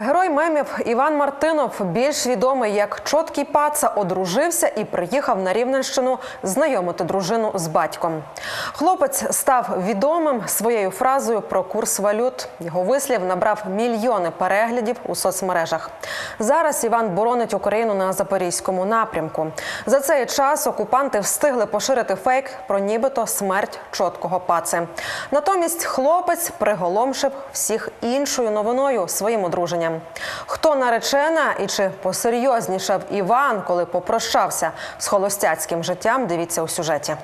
Герой мемів Іван Мартинов, більш відомий як Чоткий Паца, одружився і приїхав на Рівненщину знайомити дружину з батьком. Хлопець став відомим своєю фразою про курс валют. Його вислів набрав мільйони переглядів у соцмережах. Зараз Іван боронить Україну на запорізькому напрямку. За цей час окупанти встигли поширити фейк про нібито смерть чоткого паци. Натомість хлопець приголомшив всіх іншою новиною своїм одруженням. Хто наречена і чи посерйознішав Іван, коли попрощався з холостяцьким життям, дивіться у сюжеті.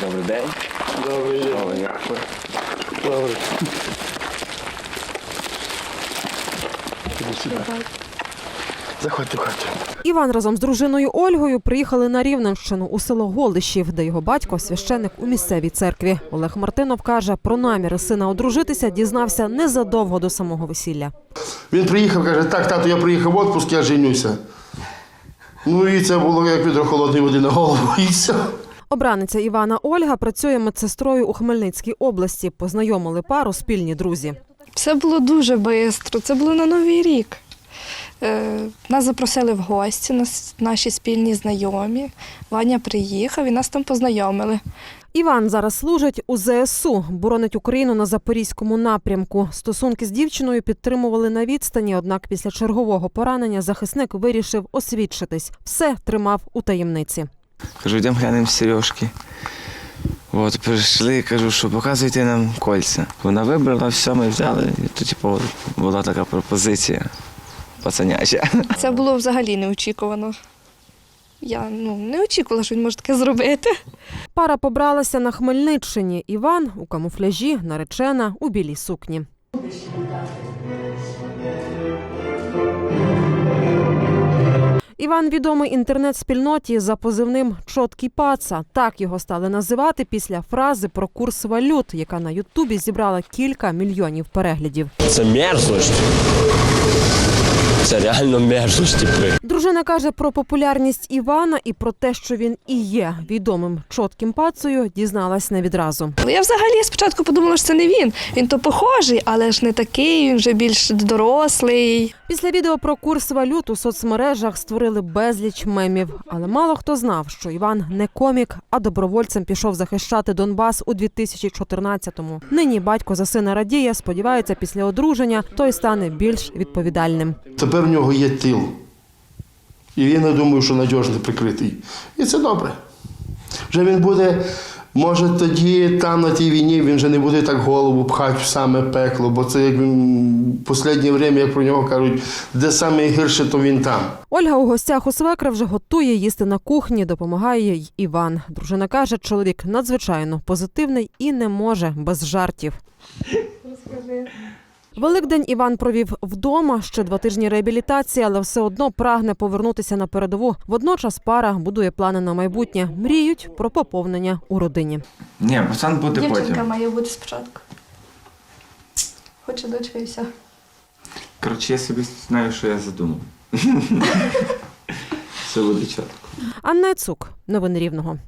Добрий день. Добрий день. О, дякую. Добре. Добрий. сюди. Заходьте в. Іван разом з дружиною Ольгою приїхали на Рівненщину у село Голдишів, де його батько священник у місцевій церкві. Олег Мартинов каже, про наміри сина одружитися дізнався незадовго до самого весілля. Він приїхав, каже, так, тато, я приїхав в отпуск, я женюся. Ну і це було як відро холодної води на голову, і все. Обраниця Івана Ольга працює медсестрою у Хмельницькій області. Познайомили пару спільні друзі. Все було дуже швидко. Це було на Новий рік. Е, Нас запросили в гості, нас, наші спільні знайомі. Ваня приїхав і нас там познайомили. Іван зараз служить у ЗСУ, боронить Україну на запорізькому напрямку. Стосунки з дівчиною підтримували на відстані. Однак після чергового поранення захисник вирішив освідчитись. Все тримав у таємниці. Кажу, йдемо глянемо сережки. От, прийшли, кажу, що показуйте нам кольця. Вона вибрала, все, ми взяли. І тут, типу, була така пропозиція пацаняча. Це було взагалі неочікувано. Я ну, не очікувала, що він може таке зробити. Пара побралася на Хмельниччині. Іван у камуфляжі, наречена у білій сукні. Іван відомий інтернет-спільноті за позивним Чоткий Паца. Так його стали називати після фрази про курс валют, яка на Ютубі зібрала кілька мільйонів переглядів. Це мерзость. Це реально мерзость, типи. Дружина каже про популярність Івана і про те, що він і є відомим чотким пацею, дізналась не відразу. Я взагалі спочатку подумала, що це не він. Він то похожий, але ж не такий, він вже більш дорослий. Після відео про курс валют у соцмережах створили безліч мемів. Але мало хто знав, що Іван не комік, а добровольцем пішов захищати Донбас у 2014-му. Нині батько за сина радіє, сподівається, після одруження той стане більш відповідальним. Тепер в нього є тил. І він, я думаю, що надіжно прикритий. І це добре. Вже він буде, може, тоді там на тій війні він вже не буде так голову пхати в саме пекло, бо це як він в останнє время, як про нього кажуть, де саме гірше, то він там. Ольга у гостях у свекра вже готує їсти на кухні, допомагає й Іван. Дружина каже, чоловік надзвичайно позитивний і не може без жартів. Великдень Іван провів вдома ще два тижні реабілітації, але все одно прагне повернутися на передову. Водночас пара будує плани на майбутнє, мріють про поповнення у родині. Ні, пацан буде потім. має бути спочатку. Хоче дочка і все. Коротше, я собі знаю, що я задумав. Все буде чітко. Анна Цук, новини Рівного.